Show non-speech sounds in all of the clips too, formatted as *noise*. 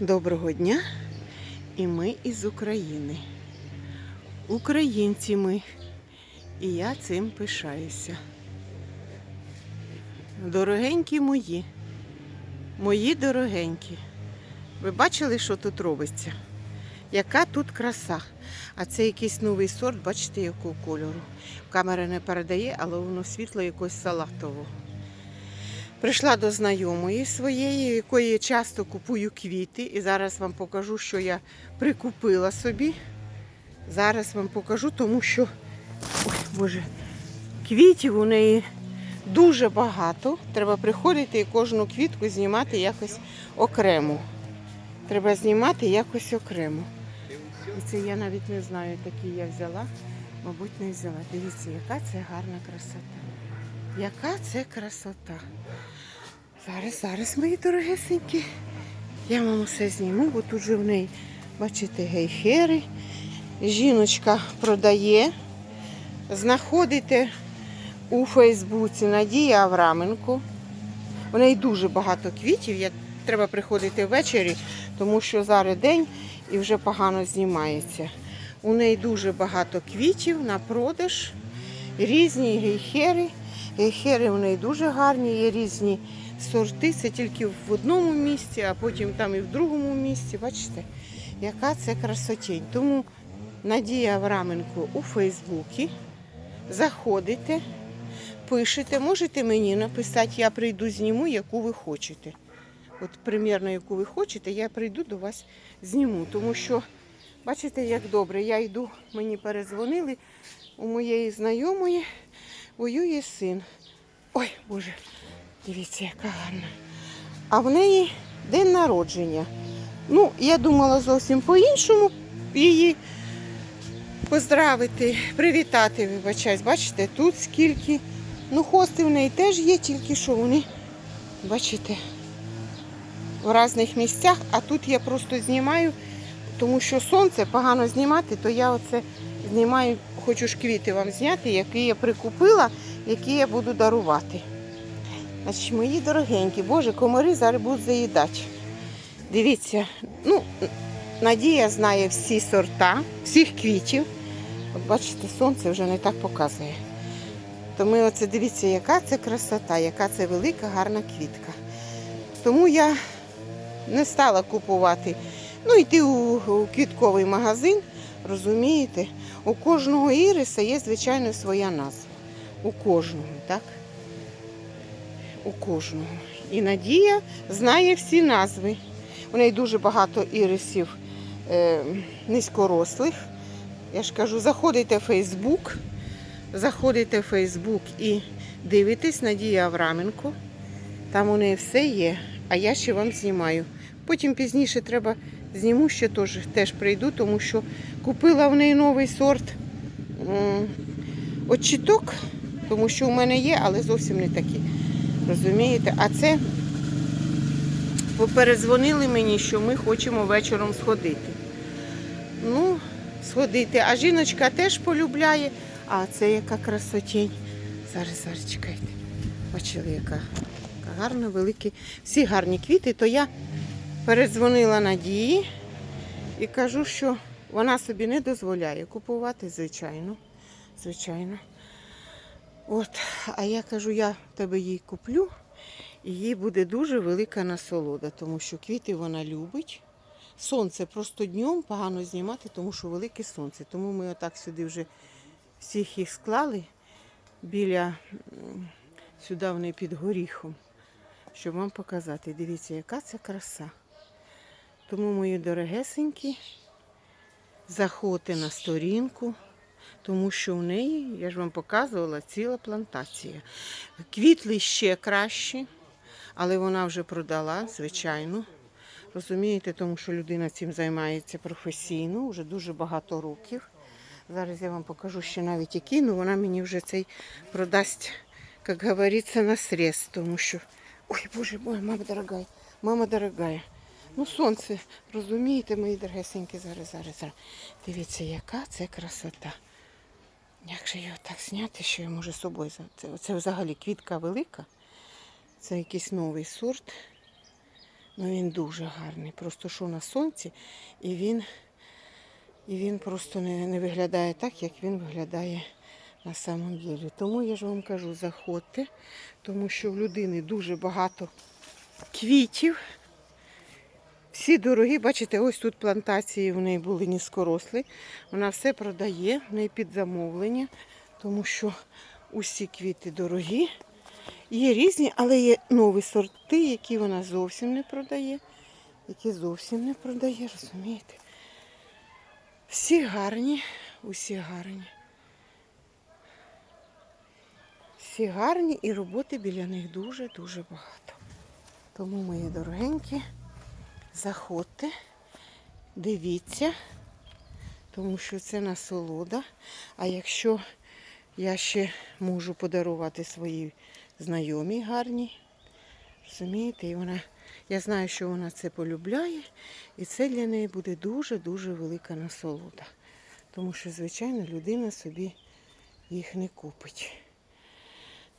Доброго дня! І ми із України. Українці ми. І я цим пишаюся. Дорогенькі мої, мої дорогенькі. Ви бачили, що тут робиться? Яка тут краса? А це якийсь новий сорт, бачите, якого кольору. Камера не передає, але воно світло якось салатового. Прийшла до знайомої своєї, якої я часто купую квіти. І зараз вам покажу, що я прикупила собі. Зараз вам покажу, тому що ой, Боже, квітів у неї дуже багато. Треба приходити і кожну квітку знімати якось окремо. Треба знімати якось окремо. І це я навіть не знаю, такі я взяла. Мабуть, не взяла. Дивіться, яка це гарна красота. Яка це красота. Зараз, зараз, мої дорогесенькі. Я вам усе зніму, бо тут же в неї, бачите, гейхери. Жіночка продає. Знаходите у Фейсбуці Надія Авраменко. У неї дуже багато квітів. Я, треба приходити ввечері, тому що зараз день і вже погано знімається. У неї дуже багато квітів на продаж, різні гейхери. Гейхери у неї дуже гарні, є різні сорти. Це тільки в одному місці, а потім там і в другому місці. Бачите, яка це красотень. Тому Надія Авраменко у Фейсбуці. Заходите, пишете, можете мені написати, я прийду, зніму, яку ви хочете. От примірно, яку ви хочете, я прийду до вас зніму. Тому що, бачите, як добре, я йду, мені перезвонили у моєї знайомої, воює син. Ой, Боже, дивіться, яка гарна. А в неї день народження. Ну, я думала зовсім по-іншому її поздравити, привітати, вибачаюсь. Бачите, тут скільки. Ну, хости в неї теж є, тільки що вони, бачите, в різних місцях, а тут я просто знімаю, тому що сонце погано знімати, то я оце знімаю, хочу ж квіти вам зняти, які я прикупила, які я буду дарувати. Значить, мої дорогенькі, боже, комари зараз будуть заїдати. Дивіться, ну, Надія знає всі сорта, всіх квітів. От бачите, сонце вже не так показує. То ми оце дивіться, яка це красота, яка це велика, гарна квітка. Тому я не стала купувати. Ну, йти у квітковий магазин, розумієте, у кожного іриса є, звичайно, своя назва. У кожного, так? У кожного. І Надія знає всі назви. У неї дуже багато ірисів е, низькорослих. Я ж кажу, заходите в Фейсбук, заходите в Фейсбук і дивитесь Надія Авраменко. Там у неї все є, а я ще вам знімаю. Потім пізніше треба зніму ще теж, теж прийду, тому що купила в неї новий сорт очіток, тому що у мене є, але зовсім не такі. Розумієте? А це перезвонили мені, що ми хочемо вечором сходити. Ну, сходити. А жіночка теж полюбляє. А це яка красотень. Зараз, зараз чекайте. Бачили, яка, яка гарна, великі. Всі гарні квіти, то я передзвонила Надії і кажу, що вона собі не дозволяє купувати, звичайно. Звичайно. От, а я кажу, я тебе їй куплю, і їй буде дуже велика насолода, тому що квіти вона любить. Сонце просто днем погано знімати, тому що велике сонце. Тому ми отак сюди вже всіх їх склали біля сюди вони під горіхом, щоб вам показати. Дивіться, яка це краса. Тому, мої дорогесенькі, заходьте на сторінку, тому що в неї, я ж вам показувала, ціла плантація. Квітли ще кращі, але вона вже продала, звичайно. Розумієте, тому що людина цим займається професійно, вже дуже багато років. Зараз я вам покажу ще навіть який, ну вона мені вже цей продасть, як говориться, на срез, тому що. Ой, боже мой, мама дорогая, мама дорогая. Ну, сонце, розумієте, мої дорогесенькі, зараз, зараз, зараз. Дивіться, яка це красота. Як же його так зняти, що я можу з собою? Це, це взагалі квітка велика. Це якийсь новий сорт. Ну він дуже гарний. Просто що на сонці, і він, і він просто не, не виглядає так, як він виглядає на самом ділі. Тому я ж вам кажу, заходьте, тому що в людини дуже багато квітів. Всі дорогі, бачите, ось тут плантації в неї були низькорослі. Вона все продає, в неї під замовлення, тому що усі квіти дорогі. Є різні, але є нові сорти, які вона зовсім не продає. Які зовсім не продає, розумієте? Всі гарні, усі гарні. Всі гарні і роботи біля них дуже-дуже багато. Тому, мої дорогенькі, заходьте, дивіться, тому що це насолода. А якщо я ще можу подарувати своїй знайомій гарній, розумієте, і вона, я знаю, що вона це полюбляє, і це для неї буде дуже-дуже велика насолода. Тому що, звичайно, людина собі їх не купить.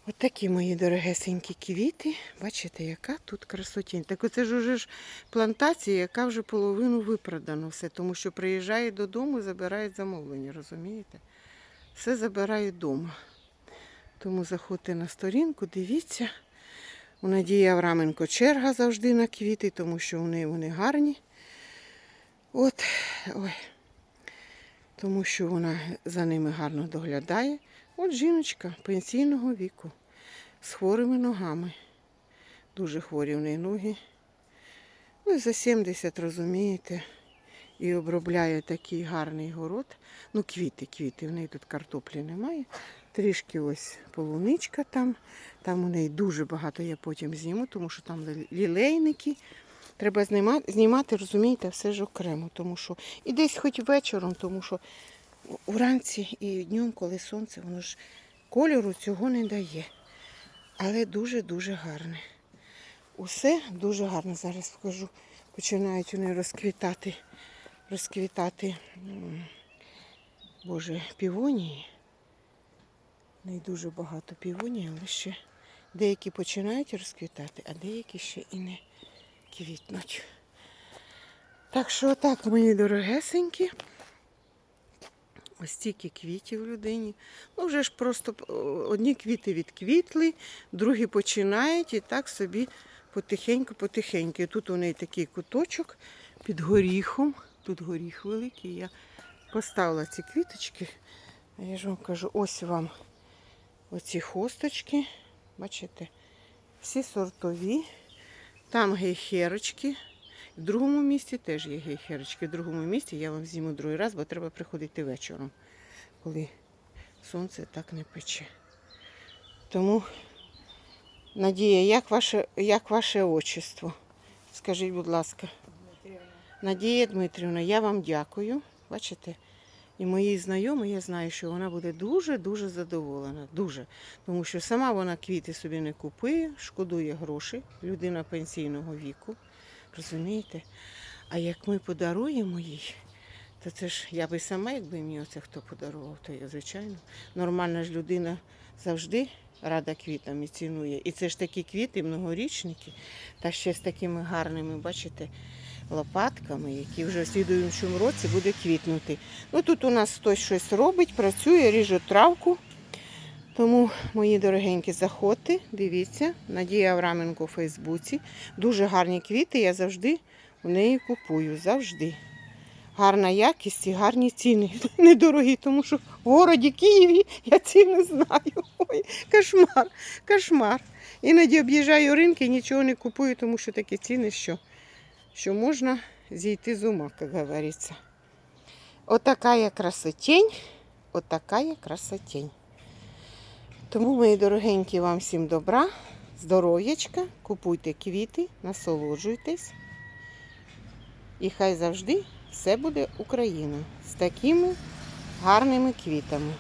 От такі мої дорогесенькі квіти. Бачите, яка тут красотінь. Так оце ж уже ж плантація, яка вже половину випродано все, тому що приїжджає додому, забирають замовлення, розумієте? Все забирають вдома. Тому заходьте на сторінку, дивіться. У Надії Авраменко черга завжди на квіти, тому що неї вони гарні. От, ой. Тому що вона за ними гарно доглядає. От жіночка пенсійного віку з хворими ногами. Дуже хворі в неї ноги. Ну, за 70, розумієте, і обробляє такий гарний город. Ну, квіти, квіти. В неї тут картоплі немає. Трішки ось полуничка там. Там у неї дуже багато я потім зніму, тому що там лілейники. Треба знімати, знімати, розумієте, все ж окремо, тому що і десь хоч вечором, тому що уранці і днем, коли сонце, воно ж кольору цього не дає. Але дуже-дуже гарне. Усе дуже гарно. Зараз покажу. Починають вони розквітати, розквітати, боже, півонії. Не дуже багато півоній, але ще деякі починають розквітати, а деякі ще і не квітнуть. Так що так, мої дорогесенькі. Ось стільки квітів людині. Ну, вже ж просто одні квіти відквітли, другі починають і так собі потихеньку-потихеньку. Тут у неї такий куточок під горіхом. Тут горіх великий. Я поставила ці квіточки. Я ж вам кажу, ось вам оці хосточки. Бачите, всі сортові. Там гейхерочки. В другому місці теж є гейхерочки. В другому місці я вам зніму другий раз, бо треба приходити вечором, коли сонце так не пече. Тому, Надія, як ваше, як ваше отчество? Скажіть, будь ласка. Надія Дмитрівна, я вам дякую. Бачите? І моїй знайомій я знаю, що вона буде дуже-дуже задоволена. Дуже. Тому що сама вона квіти собі не купує, шкодує гроші, людина пенсійного віку. Розумієте? А як ми подаруємо їй, то це ж я би сама, якби мені оце хто подарував, то я, звичайно. Нормальна ж людина завжди рада квітам і цінує. І це ж такі квіти, многорічники, та ще з такими гарними, бачите, лопатками, які вже в слідуючому році буде квітнути. Ну тут у нас хтось щось робить, працює, ріже травку. Тому, мої дорогенькі, заходьте, дивіться, Надія Авраменко у Фейсбуці. Дуже гарні квіти, я завжди у неї купую. Завжди. Гарна якість і гарні ціни. *laughs* Недорогі, тому що в городі Києві я ціни знаю. Ой, кошмар, кошмар. Іноді об'їжджаю ринки і нічого не купую, тому що такі ціни, що, що можна зійти з ума, як говориться. Отака красотень, отака красотень. Тому, мої дорогенькі, вам всім добра, здоров'ячка, купуйте квіти, насолоджуйтесь. І хай завжди все буде Україна з такими гарними квітами.